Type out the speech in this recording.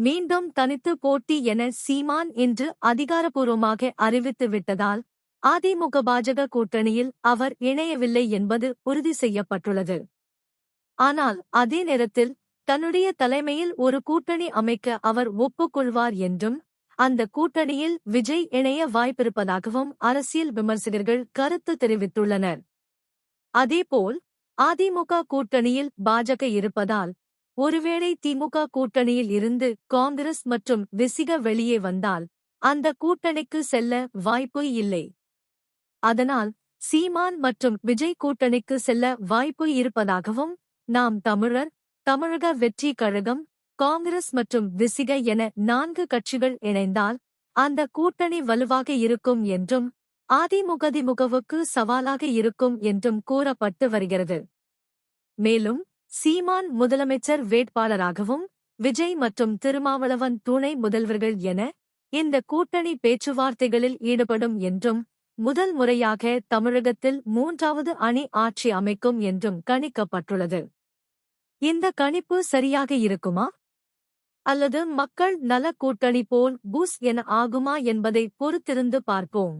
மீண்டும் தனித்து போட்டி என சீமான் இன்று அதிகாரப்பூர்வமாக அறிவித்து விட்டதால் அதிமுக பாஜக கூட்டணியில் அவர் இணையவில்லை என்பது உறுதி செய்யப்பட்டுள்ளது. ஆனால் அதே நேரத்தில் தன்னுடைய தலைமையில் ஒரு கூட்டணி அமைக்க அவர் ஒப்புக்கொள்வார் என்றும் அந்த கூட்டணியில் விஜய் இணைய வாய்ப்பிருப்பதாகவும் அரசியல் விமர்சகர்கள் கருத்து தெரிவித்துள்ளனர். அதேபோல் அதிமுக கூட்டணியில் பாஜக இருப்பதால் ஒருவேளை திமுக கூட்டணியில் இருந்து காங்கிரஸ் மற்றும் விசிக வெளியே வந்தால் அந்த கூட்டணிக்கு செல்ல வாய்ப்பு இல்லை. அதனால் சீமான் மற்றும் விஜய் கூட்டணிக்கு செல்ல வாய்ப்பு இருப்பதாகவும் நாம் தமிழர் தமிழக வெற்றி கழகம் காங்கிரஸ் மற்றும் விசிக என நான்கு கட்சிகள் இணைந்தால் அந்த கூட்டணி வலுவாக இருக்கும் என்றும் அதிமுகதிமுகவுக்கு சவாலாக இருக்கும் என்றும் கூறப்பட்டு வருகிறது. மேலும் சீமான் முதலமைச்சர் வேட்பாளராகவும் விஜய் மற்றும் திருமாவளவன் துணை முதல்வர்கள் என இந்த கூட்டணி பேச்சுவார்த்தைகளில் ஈடுபடும் என்றும் முதல் முறையாக தமிழகத்தில் மூன்றாவது அணி ஆட்சி அமைக்கும் என்றும் கணிக்கப்பட்டுள்ளது. இந்த கணிப்பு சரியாக இருக்குமா? அல்லது மக்கள் நல கூட்டணி போல் பூஸ் என ஆகுமா என்பதை பொறுத்திருந்து பார்ப்போம்.